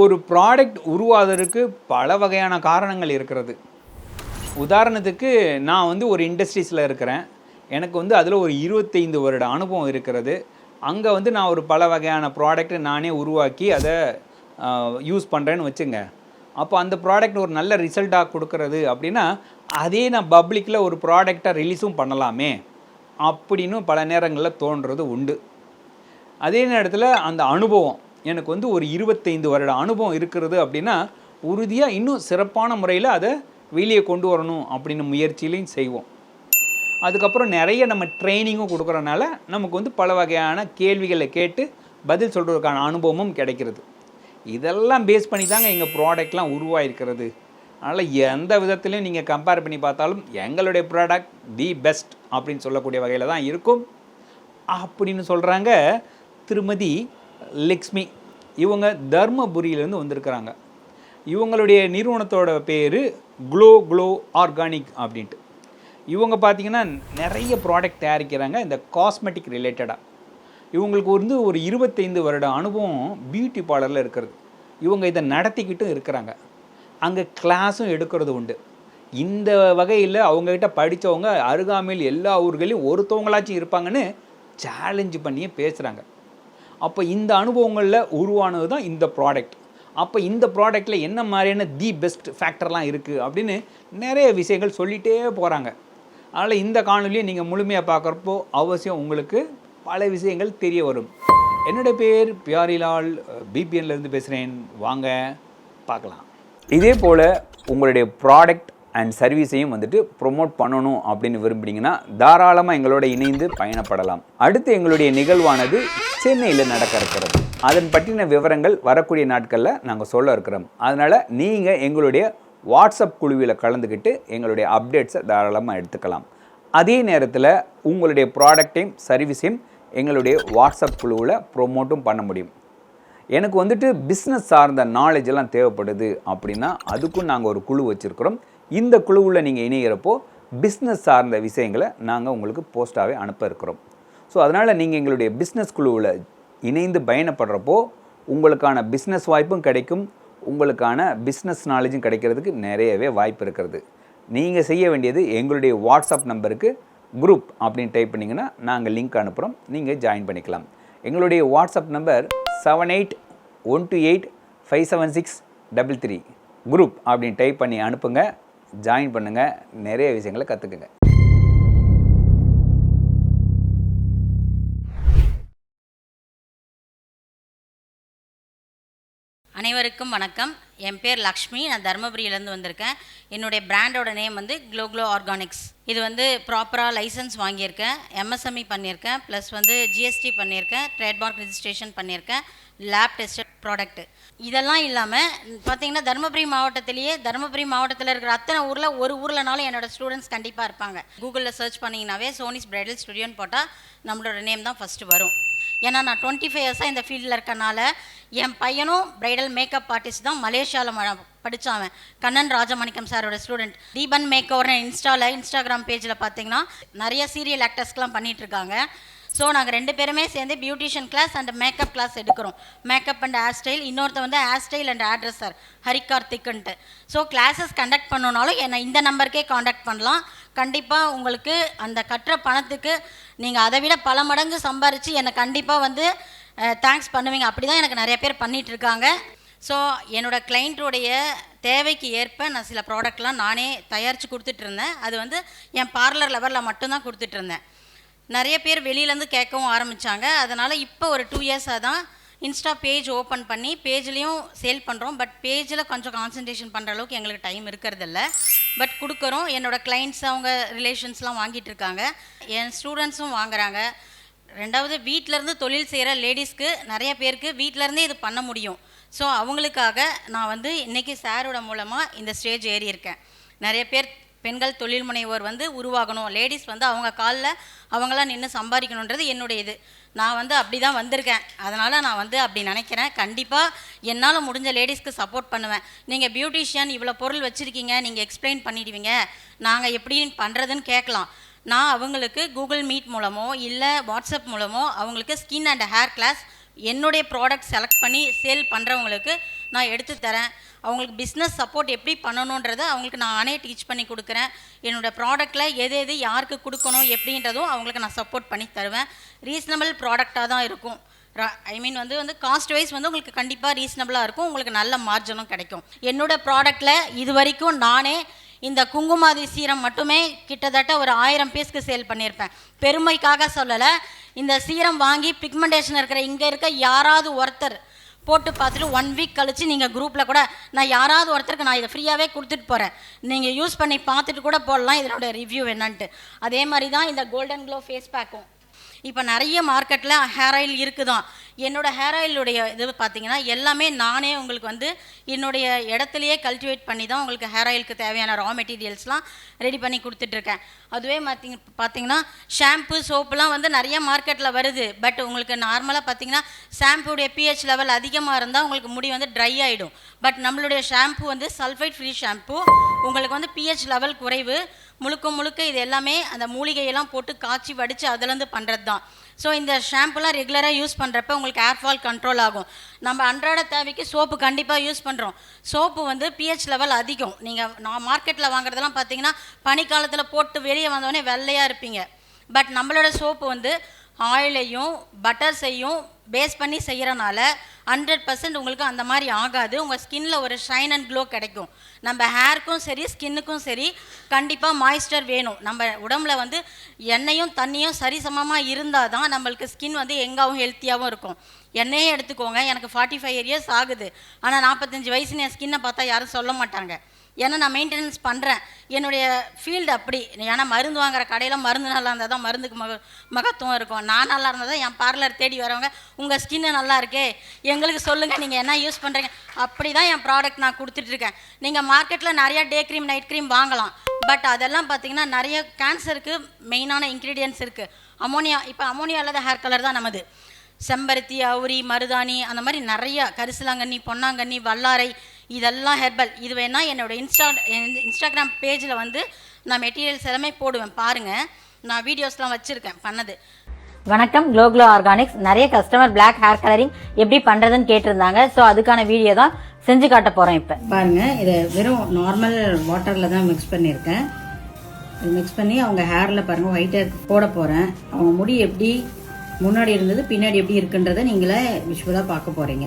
ஒரு ப்ராடக்ட் உருவாவதற்கு பல வகையான காரணங்கள் இருக்கிறது. உதாரணத்துக்கு நான் வந்து ஒரு இண்டஸ்ட்ரீஸில் இருக்கிறேன். எனக்கு வந்து அதில் ஒரு இருபத்தைந்து வருட அனுபவம் இருக்கிறது. அங்கே வந்து நான் ஒரு பல வகையான ப்ராடக்ட்டை நானே உருவாக்கி அதை யூஸ் பண்ணுறேன்னு வச்சுங்க. அப்போ அந்த ப்ராடக்ட் ஒரு நல்ல ரிசல்ட்டாக கொடுக்கறது அப்படின்னா அதே நான் பப்ளிக்கில் ஒரு ப்ராடக்டை ரிலீஸும் பண்ணலாமே அப்படின்னு பல நேரங்களில் தோன்றது உண்டு. அதே நேரத்தில் அந்த அனுபவம் எனக்கு வந்து ஒரு இருபத்தைந்து வருட அனுபவம் இருக்கிறது அப்படின்னா உறுதியாக இன்னும் சிறப்பான முறையில் அதை வெளியே கொண்டு வரணும் அப்படின்னு முயற்சியிலையும் செய்வோம். அதுக்கப்புறம் நிறைய நம்ம ட்ரைனிங்கும் கொடுக்குறனால நமக்கு வந்து பல வகையான கேள்விகளை கேட்டு பதில் சொல்கிறதுக்கான அனுபவமும் கிடைக்கிறது. இதெல்லாம் பேஸ் பண்ணி தாங்க எங்கள் ப்ராடக்ட்லாம் உருவாயிருக்கிறது. அதனால் எந்த விதத்துலையும் நீங்கள் கம்பேர் பண்ணி பார்த்தாலும் எங்களுடைய ப்ராடக்ட் தி பெஸ்ட் அப்படின்னு சொல்லக்கூடிய வகையில் தான் இருக்கும். அப்படின்னு சொல்கிறாங்க திருமதி லக்ஷ்மி. இவங்க தர்மபுரியிலேருந்து வந்திருக்கிறாங்க. இவங்களுடைய நிறுவனத்தோட பேர் க்ளோ க்ளோ ஆர்கானிக் அப்படின்ட்டு. இவங்க பார்த்தீங்கன்னா நிறைய ப்ராடக்ட் தயாரிக்கிறாங்க இந்த காஸ்மெட்டிக் ரிலேட்டடாக இவங்களுக்கு வந்து ஒரு இருபத்தைந்து வருட அனுபவம் பியூட்டி பார்லரில் இருக்கிறது. இவங்க இதை நடத்திக்கிட்டும் இருக்கிறாங்க. அங்கே கிளாஸும் எடுக்கிறது உண்டு. இந்த வகையில் அவங்கக்கிட்ட படித்தவங்க அருகாமையில் எல்லா ஊர்களையும் ஒருத்தவங்களாச்சும் இருப்பாங்கன்னு சேலஞ்சு பண்ணியே பேசுகிறாங்க அப்போ இந்த அனுபவங்களில் உருவானது தான் இந்த ப்ராடக்ட் அப்போ இந்த ப்ராடக்ட்டில் என்ன மாதிரியான தி பெஸ்ட் ஃபேக்டர்லாம் இருக்குது அப்படின்னு நிறைய விஷயங்கள் சொல்லிகிட்டே போகிறாங்க அதனால் இந்த காணொலியை நீங்கள் முழுமையாக பார்க்குறப்போ அவசியம் உங்களுக்கு பல விஷயங்கள் தெரிய வரும். என்னோட பேர் பியாரிலால் பிபிஎன்லேருந்து பேசுகிறேன் வாங்க பார்க்கலாம். இதே போல் உங்களுடைய ப்ராடக்ட் அண்ட் சர்வீஸையும் வந்துட்டு ப்ரொமோட் பண்ணணும் அப்படின்னு விரும்புனீங்கன்னா தாராளமாக எங்களோட இணைந்து பயணப்படலாம். அடுத்து எங்களுடைய நிகழ்வானது சென்னையில் நடக்க இருக்கிறது. அதன் பற்றின விவரங்கள் வரக்கூடிய நாட்களில் நாங்கள் சொல்ல இருக்கிறோம். அதனால் நீங்கள் எங்களுடைய வாட்ஸ்அப் குழுவில் கலந்துக்கிட்டு எங்களுடைய அப்டேட்ஸை தாராளமாக எடுத்துக்கலாம். அதே நேரத்தில் உங்களுடைய ப்ராடக்டையும் சர்வீஸையும் எங்களுடைய வாட்ஸ்அப் குழுவில் ப்ரொமோட்டும் பண்ண முடியும். எனக்கு வந்துட்டு பிஸ்னஸ் சார்ந்த நாலேஜ் எல்லாம் தேவைப்படுது அப்படின்னா அதுக்கும் நாங்கள் ஒரு குழு வச்சுருக்கிறோம். இந்த குழுவில் நீங்கள் இணைகிறப்போ பிஸ்னஸ் சார்ந்த விஷயங்களை நாங்கள் உங்களுக்கு போஸ்ட்டாகவே அனுப்ப இருக்கிறோம். ஸோ அதனால் நீங்கள் எங்களுடைய பிஸ்னஸ் குழுவில் இணைந்து பயணப்படுறப்போ உங்களுக்கான பிஸ்னஸ் வாய்ப்பும் கிடைக்கும். உங்களுக்கான பிஸ்னஸ் நாலேஜும் கிடைக்கிறதுக்கு நிறையவே வாய்ப்பு இருக்கிறது. நீங்கள் செய்ய வேண்டியது எங்களுடைய வாட்ஸ்அப் நம்பருக்கு குரூப் அப்படின்னு டைப் பண்ணிங்கன்னா நாங்கள் லிங்க் அனுப்புகிறோம் நீங்கள் ஜாயின் பண்ணிக்கலாம். எங்களுடைய WhatsApp number seven eight one two eight five seven six double three group அப்படின்னு டைப் பண்ணி அனுப்புங்க. ஜாயின் பண்ணுங்கள் நிறைய விஷயங்களை கற்றுக்குங்க அனைவருக்கும் வணக்கம். என் பேர் லக்ஷ்மி. நான் தருமபுரியிலேருந்து வந்திருக்கேன். என்னுடைய பிராண்டோட நேம் வந்து க்ளோக்ளோ ஆர்கானிக்ஸ் இது வந்து ப்ராப்பராக லைசன்ஸ் வாங்கியிருக்கேன். எம்எஸ்எம்இ பண்ணியிருக்கேன். ப்ளஸ் வந்து ஜிஎஸ்டி பண்ணியிருக்கேன். ட்ரேட்மார்க் ரிஜிஸ்ட்ரேஷன் பண்ணியிருக்கேன். லேப் டெஸ்டட் ப்ராடக்ட் இதெல்லாம் இல்லாமல் பார்த்தீங்கன்னா தருமபுரி மாவட்டத்திலேயே தருமபுரி மாவட்டத்தில் இருக்கிற அத்தனை ஊரில் ஒரு ஊர்லனாலும் என்னோட ஸ்டூடெண்ட்ஸ் கண்டிப்பாக இருப்பாங்க. கூகுளில் சர்ச் பண்ணிங்கனாவே சோனிஸ் பிரைடல் ஸ்டுடியோன்னு போட்டால் நம்மளோட நேம் தான் ஃபஸ்ட்டு வரும். ஏன்னா நான் டுவெண்ட்டி ஃபைவ் இயர்ஸாக இந்த ஃபீல்டில் இருக்கனால என் பையனும் பிரைடல் மேக்கப் ஆர்டிஸ்ட் தான் மலேசியாவில் படித்தான் கண்ணன் ராஜமாணிக்கம் சாரோட ஸ்டூடெண்ட் தீபன் மேக் ஓவர் இன்ஸ்டாவில் இன்ஸ்டாகிராம் பேஜில் பார்த்தீங்கன்னா நிறைய சீரியல் ஆக்டர்ஸ்க்கெலாம் பண்ணிகிட்ருக்காங்க இருக்காங்க. ஸோ நாங்கள் ரெண்டு பேருமே சேர்ந்து beautician class and makeup class எடுக்கிறோம். மேக்கப் அண்ட் ஹேர் ஸ்டைல் இன்னொருத்த வந்து hair style and hair dresser ஹரிகார்த்திக்ன்ட்டு so classes conduct பண்ணணுனாலும் என்னை இந்த நம்பருக்கே காண்டாக்ட் பண்ணலாம். கண்டிப்பாக உங்களுக்கு அந்த கட்டுற பணத்துக்கு நீங்கள் அதை விட பல மடங்கு சம்பாரித்து என்னை கண்டிப்பாக வந்து தேங்க்ஸ் பண்ணுவீங்க. அப்படி தான் எனக்கு நிறைய பேர் பண்ணிகிட்ருக்காங்க இருக்காங்க. ஸோ என்னோட கிளைண்ட்டுடைய தேவைக்கு ஏற்ப நான் சில ப்ராடக்ட்லாம் நானே தயாரித்து கொடுத்துட்ருந்தேன் அது வந்து என் பார்லர் லெவலில் மட்டும்தான் கொடுத்துட்ருந்தேன் நிறைய பேர் வெளியிலேருந்து கேட்கவும் ஆரம்பித்தாங்க அதனால் இப்போ ஒரு டூ இயர்ஸாக தான் இன்ஸ்டா பேஜ் ஓப்பன் பண்ணி பேஜ்லேயும் சேல் பண்ணுறோம் பட் பேஜில் கொஞ்சம் கான்சன்ட்ரேஷன் பண்ணுற அளவுக்கு எங்களுக்கு டைம் இருக்கிறதில்ல. பட் கொடுக்குறோம். என்னோட கிளைண்ட்ஸ் அவங்க ரிலேஷன்ஸ்லாம் வாங்கிட்டு இருக்காங்க. என் ஸ்டூடெண்ட்ஸும் வாங்குறாங்க. ரெண்டாவது வீட்டிலேருந்து தொழில் செய்கிற லேடிஸ்க்கு நிறைய பேருக்கு வீட்டிலேருந்தே இது பண்ண முடியும். ஸோ அவங்களுக்காக நான் வந்து இன்றைக்கி சாரோட மூலமாக இந்த ஸ்டேஜ் ஏறி இருக்கேன். நிறைய பேர் பெண்கள் தொழில் முனைவோர் வந்து உருவாகணும். லேடிஸ் வந்து அவங்க காலில் அவங்களாம் நின்று சம்பாதிக்கணுன்றது என்னுடைய இது. நான் வந்து அப்படி தான் வந்திருக்கேன். அதனால் நான் வந்து அப்படி நினைக்கிறேன். கண்டிப்பாக என்னால் முடிஞ்ச லேடிஸ்க்கு சப்போர்ட் பண்ணுவேன். நீங்கள் பியூட்டிஷியன் இவ்வளோ பொருள் வச்சுருக்கீங்க. நீங்கள் எக்ஸ்பிளைன் பண்ணிடுவீங்க. நாங்கள் எப்படி பண்ணுறதுன்னு கேட்கலாம். நான் அவங்களுக்கு கூகுள் மீட் மூலமோ இல்லை வாட்ஸ்அப் மூலமோ அவங்களுக்கு ஸ்கின் அண்ட் ஹேர் கிளாஸ் என்னுடைய ப்ராடக்ட் செலக்ட் பண்ணி சேல் பண்ணுறவங்களுக்கு நான் எடுத்து தரேன். அவங்களுக்கு பிஸ்னஸ் சப்போர்ட் எப்படி பண்ணணுன்றதை அவங்களுக்கு நானே டீச் பண்ணி கொடுக்குறேன். என்னோட ப்ராடக்ட்டில் எது எது யாருக்கு கொடுக்கணும் எப்படின்றதும் அவங்களுக்கு நான் சப்போர்ட் பண்ணி தருவேன். ரீசனபிள் ப்ராடக்டாக தான் இருக்கும். ஐ மீன் வந்து வந்து காஸ்ட் வைஸ் வந்து உங்களுக்கு கண்டிப்பாக ரீசனபிளாக இருக்கும். உங்களுக்கு நல்ல மார்ஜனும் கிடைக்கும். என்னோடய ப்ராடக்ட்டில் இது வரைக்கும் நானே இந்த குங்குமாதி சீரம் மட்டுமே கிட்டத்தட்ட ஒரு ஆயிரம் பீஸ்க்கு சேல் பண்ணியிருப்பேன். பெருமைக்காக சொல்லலை. இந்த சீரம் வாங்கி பிக்மெண்டேஷன் இருக்கிற இங்கே இருக்க யாராவது ஒருத்தர் போட்டு பார்த்துட்டு ஒன் வீக் கழித்து நீங்கள் குரூப்பில் கூட நான் யாராவது ஒருத்தருக்கு நான் இதை ஃப்ரீயாகவே கொடுத்துட்டு போகிறேன் நீங்கள் யூஸ் பண்ணி பார்த்துட்டு கூட போடலாம். இதனோட ரிவ்யூ என்னன்ட்டு. அதே மாதிரி தான் இந்த கோல்டன் க்ளோ ஃபேஸ் பேக்கும் இப்போ நிறைய மார்க்கெட்டில் ஹேர் ஆயில் இருக்குதான். என்னோட ஹேர் ஆயிலுடைய இது பார்த்தீங்கன்னா எல்லாமே நானே உங்களுக்கு வந்து என்னுடைய இடத்துலையே கல்டிவேட் பண்ணி தான் உங்களுக்கு ஹேர் ஆயிலுக்கு தேவையான ரா மெட்டீரியல்ஸ்லாம் ரெடி பண்ணி கொடுத்துட்ருக்கேன். அதுவே பார்த்திங்க பார்த்தீங்கன்னா ஷாம்பு சோப்புலாம் வந்து நிறைய மார்க்கெட்டில் வருது. பட் உங்களுக்கு நார்மலாக பார்த்தீங்கன்னா ஷாம்புடைய பிஹெச் லெவல் அதிகமாக இருந்தால் உங்களுக்கு முடி வந்து ட்ரை ஆகிடும் பட் நம்மளுடைய ஷாம்பு வந்து சல்ஃபைட் ஃப்ரீ ஷாம்பு உங்களுக்கு வந்து பிஹெச் லெவல் குறைவு. முழுக்க முழுக்க இது எல்லாமே அந்த மூலிகையெல்லாம் போட்டு காய்ச்சி வடித்து அதுலேருந்து பண்ணுறது தான் ஸோ இந்த ஷாம்புலாம் ரெகுலராக யூஸ் பண்ணுறப்ப உங்களுக்கு ஏர்ஃபால் கண்ட்ரோல் ஆகும். நம்ம அன்றாட தேவைக்கு சோப்பு கண்டிப்பாக யூஸ் பண்ணுறோம் சோப்பு வந்து பிஹெச் லெவல் அதிகம். நீங்கள் நான் மார்க்கெட்டில் வாங்குறதெல்லாம் பார்த்தீங்கன்னா பனிக்காலத்தில் போட்டு வெளியே வந்தோடனே வெள்ளையாக இருப்பீங்க. பட் நம்மளோட சோப்பு வந்து ஆயிலையும் பட்டர்ஸையும் பேஸ் பண்ணி செய்கிறனால ஹண்ட்ரட் பர்சன்ட் உங்களுக்கு அந்த மாதிரி ஆகாது. உங்கள் ஸ்கின்ல ஒரு ஷைன் அண்ட் க்ளோ கிடைக்கும். நம்ம ஹேருக்கும் சரி ஸ்கின்னுக்கும் சரி கண்டிப்பாக மாய்ஸ்டர் வேணும். நம்ம உடம்புல வந்து எண்ணெயும் தண்ணியும் சரிசமமாக இருந்தால் தான் நம்மளுக்கு ஸ்கின் வந்து எங்காவும் ஹெல்த்தியாகவும் இருக்கும். எண்ணெயே எடுத்துக்கோங்க. எனக்கு ஃபார்ட்டி ஃபைவ் இயர்ஸ் ஆகுது. ஆனால் நாற்பத்தஞ்சு வயசுன்னு என் ஸ்கின்னை பார்த்தா யாரும் சொல்ல மாட்டாங்க. ஏன்னா நான் மெயின்டெனன்ஸ் பண்ணுறேன் என்னுடைய ஃபீல்டு அப்படி. ஏன்னா மருந்து வாங்குற கடையில் மருந்து நல்லா இருந்தால் தான் மருந்துக்கு மக மகத்துவம் இருக்கும். நான் நல்லா இருந்தால் தான் என் பார்லர் தேடி வரவங்க உங்கள் ஸ்கின்னு நல்லா இருக்கே. எங்களுக்கு சொல்லுங்கள் நீங்கள் என்ன யூஸ் பண்ணுறீங்க அப்படி தான் என் ப்ராடக்ட் நான் கொடுத்துட்ருக்கேன் நீங்கள் மார்க்கெட்டில் நிறையா டே க்ரீம் நைட் க்ரீம் வாங்கலாம். பட் அதெல்லாம் பார்த்தீங்கன்னா நிறைய கேன்சருக்கு மெயினான இன்க்ரீடியன்ஸ் இருக்குது அமோனியா இப்போ அமோனியா இல்லாத ஹேர் கலர் தான் நமது. செம்பருத்தி அவுரி மருதாணி அந்த மாதிரி நிறைய கரிசலாங்கண்ணி பொன்னாங்கண்ணி வல்லாரை இதெல்லாம் ஹெர்பல். இது வேணால் என்னோட இன்ஸ்டா இன்ஸ்டாகிராம் பேஜில் வந்து நான் மெட்டீரியல்ஸ் எல்லாமே போடுவேன். பாருங்கள் நான் வீடியோஸ்லாம் வச்சுருக்கேன். பண்ணது. வணக்கம். க்ளோ க்ளோ ஆர்கானிக்ஸ் நிறைய கஸ்டமர் Black ஹேர் கலரிங் எப்படி பண்றதுன்னு கேட்டிருந்தாங்க. ஸோ அதுக்கான வீடியோ தான் செஞ்சு காட்ட போறோம் இப்போ. பாருங்க. இதை வெறும் நார்மல் வாட்டரில் தான் மிக்ஸ் பண்ணியிருக்கேன். இது மிக்ஸ் பண்ணி அவங்க ஹேரில் பாருங்க ஒயிட் ஹேர் போட போகிறேன் அவங்க முடி எப்படி முன்னாடி இருந்தது பின்னாடி எப்படி இருக்குன்றதை நீங்களே விஷுவலாக பார்க்க போகிறீங்க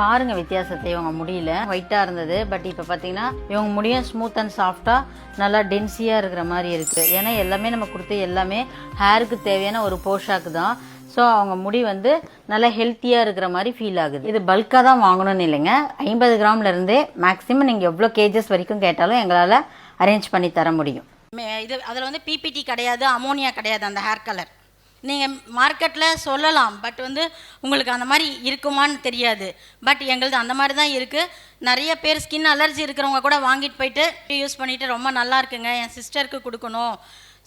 பாருங்க வித்தியாசத்தை இவங்க முடியல. ஒயிட்டாக இருந்தது பட் இப்போ பார்த்தீங்கன்னா இவங்க முடியும் ஸ்மூத் அண்ட் சாஃப்டாக நல்லா டென்சியாக இருக்கிற மாதிரி இருக்குது ஏன்னா எல்லாமே நம்ம கொடுத்த எல்லாமே ஹேருக்கு தேவையான ஒரு போஷாக்கு தான். ஸோ அவங்க முடி வந்து நல்லா ஹெல்த்தியாக இருக்கிற மாதிரி ஃபீல் ஆகுது. இது பல்காக தான் வாங்கணும்னு இல்லைங்க. ஐம்பது கிராம்லேருந்தே மேக்ஸிமம் நீங்கள் எவ்வளோ கேஜஸ் வரைக்கும் கேட்டாலும் எங்களால் அரேஞ்ச் பண்ணி தர முடியும். இது அதில் வந்து பிபிடி கிடையாது அமோனியா கிடையாது அந்த ஹேர் கலர் நீங்கள் மார்க்கெட்டில் சொல்லலாம் பட் வந்து உங்களுக்கு அந்த மாதிரி இருக்குமான்னு தெரியாது. பட் எங்களுது அந்த மாதிரி தான் இருக்குது நிறைய பேர் ஸ்கின் அலர்ஜி இருக்கிறவங்க கூட வாங்கிட்டு போயிட்டு யூஸ் பண்ணிட்டு ரொம்ப நல்லா இருக்குங்க. என் சிஸ்டருக்கு கொடுக்கணும்.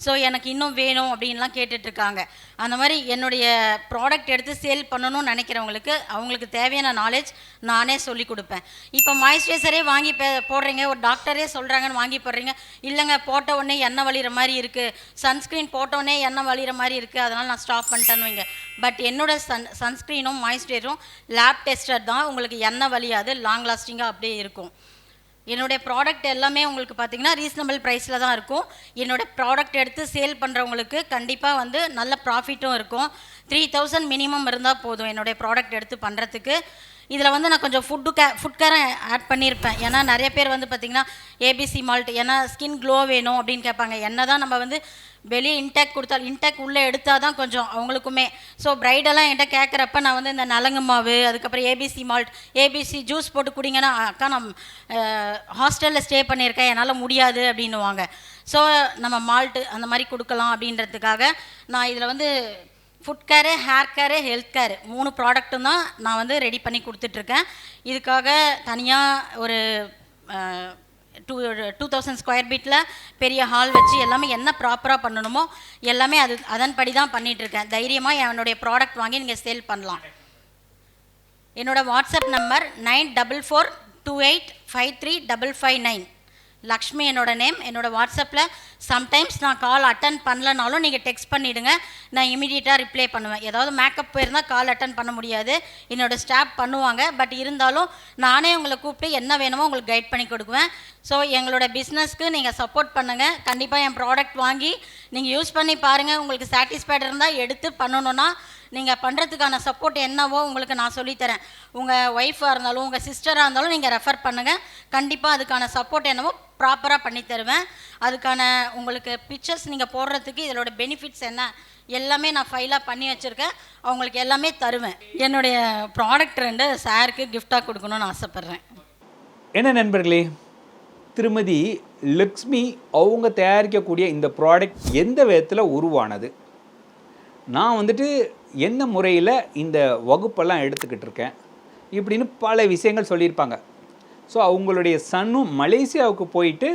ஸோ எனக்கு இன்னும் வேணும் அப்படின்லாம் கேட்டுட்ருக்காங்க. அந்த மாதிரி என்னுடைய ப்ராடக்ட் எடுத்து சேல் பண்ணணும்னு நினைக்கிறவங்களுக்கு அவங்களுக்கு தேவையான நாலேஜ் நானே சொல்லி கொடுப்பேன். இப்போ மாய்ஸ்சரைசரே வாங்கி போடுறீங்க ஒரு டாக்டரே சொல்கிறாங்கன்னு வாங்கி போடுறீங்க இல்லைங்க போட்ட உடனே எண்ணெய் வலிகிற மாதிரி இருக்குது சன்ஸ்க்ரீன் போட்ட உடனே எண்ணெய் வலிகிற மாதிரி இருக்குது அதனால் நான் ஸ்டாப் பண்ணிட்டேன்னு வைங்க. பட் என்னோட சன் சன்ஸ்க்ரீனும் மாய்ஸ்சரைசரும் லேப் டெஸ்டர் தான் உங்களுக்கு எண்ணெய் வழியாது லாங் லாஸ்டிங்காக அப்படியே இருக்கும். என்னுடைய ப்ராடக்ட் எல்லாமே உங்களுக்கு பார்த்தீங்கன்னா ரீசனபிள் ப்ரைஸில் தான் இருக்கும். என்னோட ப்ராடக்ட் எடுத்து சேல் பண்ணுறவங்களுக்கு கண்டிப்பாக வந்து நல்ல ப்ராஃபிட்டும் இருக்கும். த்ரீ தௌசண்ட் மினிமம் இருந்தால் போதும் என்னுடைய ப்ராடக்ட் எடுத்து பண்ணுறதுக்கு இதில் வந்து நான் கொஞ்சம் ஃபுட்டு கே ஃபுட் கேரை ஆட் பண்ணியிருப்பேன். ஏன்னா நிறைய பேர் வந்து பார்த்திங்கன்னா ஏபிசி மால்ட் ஏன்னா ஸ்கின் க்ளோ வேணும் அப்படின்னு கேட்பாங்க. என்ன தான் நம்ம வந்து வெளியே இன்டேக் கொடுத்தா இன்டேக் உள்ளே எடுத்தால் தான் கொஞ்சம் அவங்களுக்குமே. ஸோ ப்ரைடெல்லாம் என்கிட்ட கேட்குறப்ப நான் வந்து இந்த நலங்கு மாவு அதுக்கப்புறம் ஏபிசி மால்ட் ஏபிசி ஜூஸ் போட்டு குடிங்கன்னா அக்கா நான் ஹாஸ்டலில் ஸ்டே பண்ணியிருக்கேன். என்னால் முடியாது அப்படின்னுவாங்க. ஸோ நம்ம மால்ட்டு அந்த மாதிரி கொடுக்கலாம் அப்படின்றதுக்காக நான் இதில் வந்து foot care hair care health care மூணு ப்ராடக்ட்டும் தான் நான் வந்து ரெடி பண்ணி கொடுத்துட்ருக்கேன். இதுக்காக தனியாக ஒரு டூ டூ தௌசண்ட் ஸ்கொயர் ஃபீட்டில் பெரிய ஹால் வச்சு எல்லாமே என்ன ப்ராப்பராக பண்ணணுமோ எல்லாமே அது அதன்படி தான் பண்ணிகிட்ருக்கேன் தைரியமாக என்னுடைய ப்ராடக்ட் வாங்கி நீங்கள் சேல் பண்ணலாம். என்னோடய WhatsApp number nine double four two eight five three double five nine Lakshmi என்னோட நேம் என்னோடய வாட்ஸ்அப்பில் சம்டைம்ஸ் நான் கால் அட்டன் பண்ணலனாலும் நீங்கள் டெக்ஸ்ட் பண்ணிவிடுங்க நான் இமீடியட்டாக ரிப்ளை பண்ணுவேன். ஏதாவது மேக்கப் போயிருந்தால் கால் அட்டன் பண்ண முடியாது. என்னோடய ஸ்டாஃப் பண்ணுவாங்க. பட் இருந்தாலும் நானே உங்களை கூப்பிட்டு என்ன வேணுமோ உங்களுக்கு கைட் பண்ணி கொடுக்குவேன். ஸோ எங்களோட பிஸ்னஸ்க்கு நீங்கள் சப்போர்ட் பண்ணுங்கள் கண்டிப்பாக என் ப்ராடக்ட் வாங்கி நீங்கள் யூஸ் பண்ணி பாருங்கள் உங்களுக்கு சாட்டிஸ்ஃபைட் இருந்தால் எடுத்து பண்ணணுன்னா நீங்கள் பண்ணுறதுக்கான சப்போர்ட் என்னவோ உங்களுக்கு நான் சொல்லித்தரேன். உங்கள் ஒய்ஃபாக இருந்தாலும் உங்கள் சிஸ்டராக இருந்தாலும் நீங்கள் ரெஃபர் பண்ணுங்கள் கண்டிப்பாக அதுக்கான சப்போர்ட் என்னவோ ப்ராப்பராக பண்ணி தருவேன். அதுக்கான உங்களுக்கு பிக்சர்ஸ் நீங்கள் போடுறதுக்கு இதோட பெனிஃபிட்ஸ் என்ன எல்லாமே நான் ஃபைலாக பண்ணி வச்சுருக்கேன். அவங்களுக்கு எல்லாமே தருவேன். என்னுடைய ப்ராடக்ட் ரெண்டு சாருக்கு கிஃப்டாக கொடுக்கணும்னு ஆசைப்பட்றேன். என்ன நண்பர்களே திருமதி லக்ஷ்மி அவங்க தயாரிக்கக்கூடிய இந்த ப்ராடக்ட் எந்த விதத்தில் உருவானது? நான் வந்துட்டு எந்த முறையில் இந்த வகுப்பெல்லாம் எடுத்துக்கிட்டு இருக்கேன் இப்படின்னு பல விஷயங்கள் சொல்லியிருப்பாங்க. ஸோ அவங்களுடைய சன்னும் மலேசியாவுக்கு போயிட்டு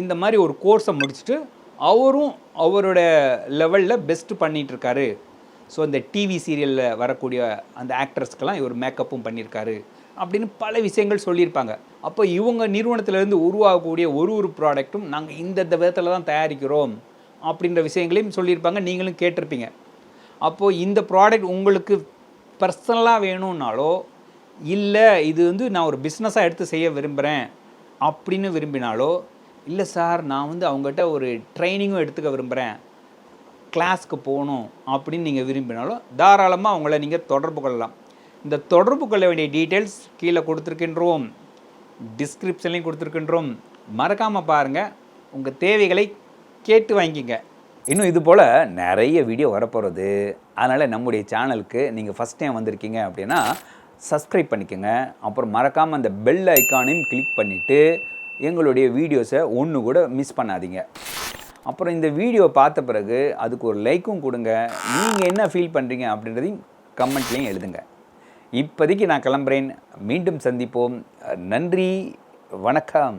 இந்த மாதிரி ஒரு கோர்ஸை முடிச்சுட்டு அவரும் அவரோட லெவலில் பெஸ்ட்டு பண்ணிகிட்ருக்காரு ஸோ இந்த டிவி சீரியலில் வரக்கூடிய அந்த ஆக்ட்ரஸ்க்கெல்லாம் இவர் மேக்கப்பும் பண்ணியிருக்காரு அப்படின்னு பல விஷயங்கள் சொல்லியிருப்பாங்க. அப்போ இவங்க நிறுவனத்திலேருந்து உருவாகக்கூடிய ஒரு ஒரு ப்ராடக்ட்டும் நாங்கள் இந்த விதத்தில் தான் தயாரிக்கிறோம் அப்படின்ற விஷயங்களையும் சொல்லியிருப்பாங்க. நீங்களும் கேட்டிருப்பீங்க. அப்போது இந்த ப்ராடக்ட் உங்களுக்கு பர்சனலாக வேணும்னாலோ இல்லை இது வந்து நான் ஒரு பிஸ்னஸாக எடுத்து செய்ய விரும்புகிறேன் அப்படின்னு விரும்பினாலோ இல்லை சார் நான் வந்து அவங்ககிட்ட ஒரு ட்ரைனிங்கும் எடுத்துக்க விரும்புகிறேன் கிளாஸ்க்கு போகணும் அப்படின்னு நீங்கள் விரும்பினாலும் தாராளமாக அவங்கள நீங்கள் தொடர்பு கொள்ளலாம். இந்த தொடர்பு கொள்ள வேண்டிய டீட்டெயில்ஸ் கீழே கொடுத்துருக்கின்றோம். டிஸ்கிரிப்ஷன்லையும் கொடுத்துருக்கின்றோம். மறக்காமல் பாருங்கள் உங்கள் தேவைகளை கேட்டு வாங்கிங்க இன்னும் இது போல் நிறைய வீடியோ வரப்போகிறது அதனால் நம்முடைய சேனலுக்கு நீங்கள் ஃபஸ்ட் டைம் வந்திருக்கீங்க அப்படின்னா சப்ஸ்கிரைப் பண்ணிக்கோங்க. அப்புறம் மறக்காமல் அந்த பெல் ஐக்கானையும் கிளிக் பண்ணிவிட்டு எங்களுடைய வீடியோஸை ஒன்று கூட மிஸ் பண்ணாதீங்க. அப்புறம் இந்த வீடியோ பார்த்த பிறகு அதுக்கு ஒரு லைக்கும் கொடுங்க. நீங்கள் என்ன ஃபீல் பண்ணுறீங்க அப்படின்றதையும் கமெண்ட்லேயும் எழுதுங்க. இப்போதைக்கு நான் கிளம்புறேன். மீண்டும் சந்திப்போம். நன்றி. வணக்கம்.